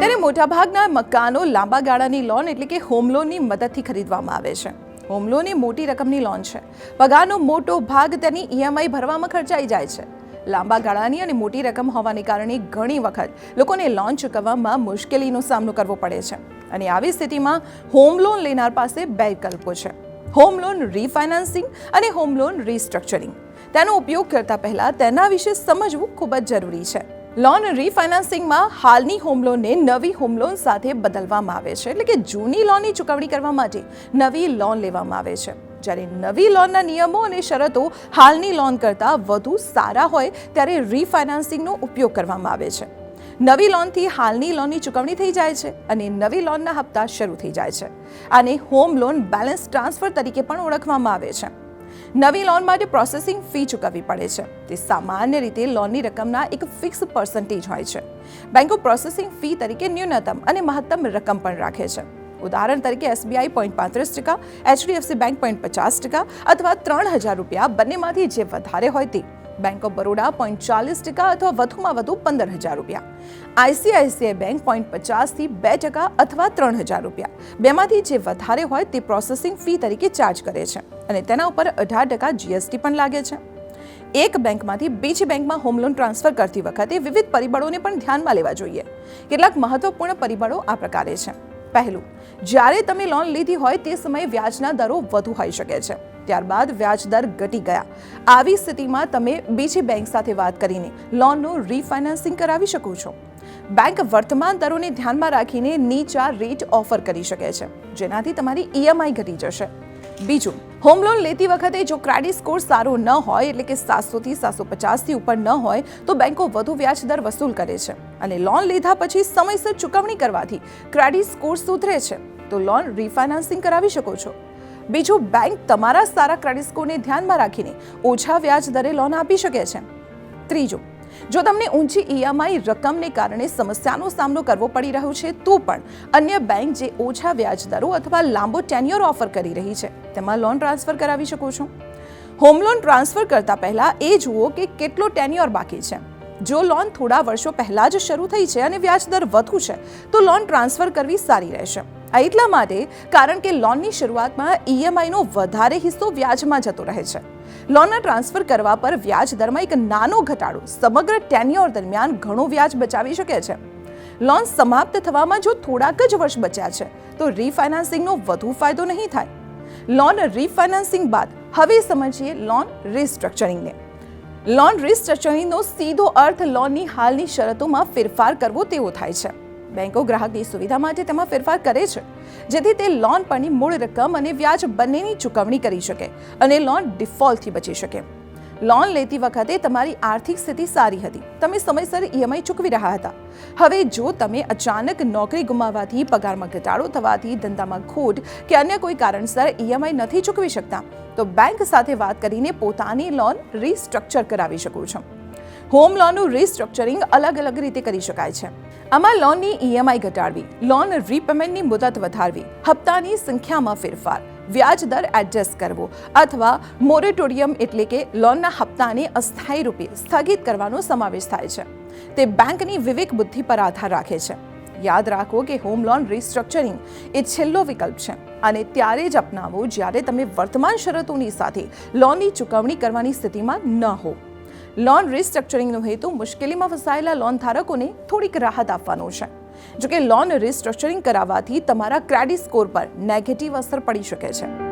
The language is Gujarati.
અત્યારે મોટાભાગના મકાનો લાંબા ગાળાની લોન એટલે કે હોમ લોનની મદદથી ખરીદવામાં આવે છે. હોમ લોન એ મોટી રકમની લોન છે. પગારનો મોટો ભાગ તેની ઈએમઆઈ ભરવામાં ખર્ચાઈ જાય છે. લાંબા ગાળાની અને મોટી રકમ હોવાને કારણે ઘણી વખત લોકોને લોન ચૂકવવામાં મુશ્કેલીનો સામનો કરવો પડે છે. અને આવી સ્થિતિમાં હોમ લોન લેનાર પાસે બે વિકલ્પો છે. હોમ લોન રીફાઇનાન્સિંગ અને હોમ લોન રીસ્ટ્રક્ચરિંગ. તેનો ઉપયોગ કરતા પહેલા તેના વિશે સમજવું ખૂબ જ જરૂરી છે. લોન રીફાઇનાન્સિંગમાં હાલની હોમ લોનને નવી હોમ લોન સાથે બદલવામાં આવે છે. એટલે કે જૂની લોનની ચૂકવણી કરવા માટે નવી લોન લેવામાં આવે છે. જ્યારે નવી લોનના નિયમો અને શરતો હાલની લોન કરતાં વધુ સારા હોય, ત્યારે રીફાઇનાન્સિંગનો ઉપયોગ કરવામાં આવે છે. નવી લોનથી હાલની લોનની ચૂકવણી થઈ જાય છે અને નવી લોનના હપ્તા શરૂ થઈ જાય છે. આને હોમ લોન બેલેન્સ ટ્રાન્સફર તરીકે પણ ઓળખવામાં આવે છે. નવી લોન માટે પ્રોસેસિંગ ફી ચૂકવવી પડે છે. તે સામાન્ય રીતે લોનની રકમના એક ફિક્સ પર્સન્ટેજ હોય છે. બેંકો પ્રોસેસિંગ ફી તરીકે ન્યૂનતમ અને મહત્તમ રકમ પણ રાખે છે. ઉદાહરણ તરીકે એસબીઆઈ પોઈન્ટ પાંત્રીસ ટકા એચડીએફસી બેંક પોઈન્ટ પચાસ ટકા અથવા ત્રણ હજાર રૂપિયા બંનેમાંથી જે વધારે હોય તે બેંક ઓફ બરોડા પોઈન્ટ ચાલીસ ટકા અથવા વધુમાં વધુ પંદર હજાર રૂપિયા. આઈસીઆઈસીઆઈ બેંક પોઈન્ટ પચાસથી બે ટકા અથવા ત્રણ હજાર રૂપિયા. બેમાંથી જે વધારે હોય તે પ્રોસેસિંગ ફી તરીકે ચાર્જ કરે છે અને તેના ઉપર અઢાર ટકા જીએસટી પણ લાગે છે. એક બેંકમાંથી બીજી બેંકમાં હોમ લોન ટ્રાન્સફર કરતી વખતે વિવિધ પરિબળોને પણ ધ્યાનમાં લેવા જોઈએ. કેટલાક મહત્વપૂર્ણ પરિબળો આ પ્રકારે છે. પહેલું, જ્યારે તમે લોન લીધી હોય તે સમયે વ્યાજના દરો વધુ હોઈ શકે છે. ત્યારબાદ વ્યાજ દર ઘટી ગયા. આવી સ્થિતિમાં તમે બીજી બેંક સાથે વાત કરીને લોનનું રીફાઇનાન્સિંગ કરાવી શકો છો. બેંક વર્તમાન દરોને ધ્યાનમાં રાખીને નીચા રેટ ઓફર કરી શકે છે, જેનાથી તમારી ઈએમઆઈ ઘટી જશે. બીજું, હોમ લોન લેતી વખતે જો ક્રેડિટ સ્કોર સારો ન હોય, એટલે કે સાતસોથી સાતસો પચાસથી ઉપર ન હોય, તો બેંકો વધુ વ્યાજ દર વસૂલ કરે છે અને લોન લીધા પછી સમયસર ચૂકવણી કરવાથી ક્રેડિટ સ્કોર સુધરે છે. તો લોન રીફાઇનાન્સિંગ કરાવી શકો છો. બીજું બેંક તમારા સારા ક્રેડિટ સ્કોરને ધ્યાનમાં રાખીને ઓછા વ્યાજ દરે લોન આપી શકે છે. ત્રીજું, જો તમને ઊંચી ઈએમઆઈ રકમને કારણે સમસ્યાનો સામનો કરવો પડી રહ્યો છે, તો પણ અન્ય બેંક જે ઓછા વ્યાજ દરો અથવા લાંબો ટેન્યોર ઓફર કરી રહી છે, તેમાં લોન ટ્રાન્સફર કરાવી શકો છો. હોમ લોન ટ્રાન્સફર કરતા પહેલા એ જુઓ કે કેટલો ટેન્યોર બાકી છે. જો લોન થોડા વર્ષો પહેલા જ શરૂ થઈ છે અને વ્યાજ દર વધુ છે, તો લોન ટ્રાન્સફર કરવી સારી રહેશે. એટલા માટે કારણ કે લોનની શરૂઆતમાં ઈએમઆઈનો વધારે હિસ્સો વ્યાજમાં જતો રહે છે. લોનના ટ્રાન્સફર કરવા પર વ્યાજ દરમાં એક નાનો ઘટાડો સમગ્ર ટેન્યોર દરમિયાન ઘણું વ્યાજ બચાવી શકે છે. લોન સમાપ્ત થવામાં જો થોડાક જ વર્ષ બચ્યા છે, તો રીફાઇનાન્સિંગનો વધુ ફાયદો નહીં થાય. લોન રીફાઇનાન્સિંગ બાદ હવે સમજીએ લોન રિસ્ટ્રક્ચરિંગને. લોન રિસ્ટ્રક્ચરિંગનો સીધો અર્થ લોનની હાલની શરતોમાં ફેરફાર કરવો તેવો થાય છે. બેંકો ગ્રાહકની સુવિધા માટે તેમાં ફેરફાર કરે છે, જેથી તે લોન પરની મૂળ રકમ અને વ્યાજ બંનેની ચૂકવણી કરી શકે અને લોન ડિફોલ્ટથી બચી શકે. લોન લેતી વખતે તમારી આર્થિક સ્થિતિ સારી હતી. તમે સમયસર ઈએમઆઈ ચૂકવી રહ્યા હતા. હવે જો તમે અચાનક નોકરી ગુમાવવાથી પગારમાં ઘટાડો થવાથી ધંધામાં ખોટ કે અન્ય કોઈ કારણસર ઈએમઆઈ નથી ચૂકવી શકતા, તો બેંક સાથે વાત કરીને પોતાની લોન રીસ્ટ્રક્ચર કરાવી શકો છો. હોમ લોનનું રીસ્ટ્રક્ચરિંગ અલગ અલગ રીતે કરી શકાય છે. આમાં લોનની ઈએમઆઈ ઘટાડવી, લોન રીપેમેન્ટની મુદત વધારવી, હપ્તાની સંખ્યામાં ફેરફાર, વ્યાજ દર એડજસ્ટ કરવો અથવા મોરેટોરિયમ એટલે કે લોનના હપ્તાને અસ્થાયી રૂપે સ્થગિત કરવાનો સમાવેશ થાય છે. તે બેંકની વિવેક બુદ્ધિ પર આધાર રાખે છે. યાદ રાખો કે હોમ લોન રિસ્ટ્રક્ચરિંગ એ છેલ્લો વિકલ્પ છે અને ત્યારે જ અપનાવો જ્યારે તમે વર્તમાન શરતોની સાથે લોનની ચૂકવણી કરવાની સ્થિતિમાં ન હો. લોન રિસ્ટ્રક્ચરિંગનો હેતુ મુશ્કેલીમાં ફસાયેલા લોન ધારકોને થોડીક રાહત આપવાનો છે. જોકે લોન રિસ્ટ્રક્ચરિંગ કરાવવાથી તમારા ક્રેડિટ સ્કોર પર નેગેટિવ અસર પડી શકે છે.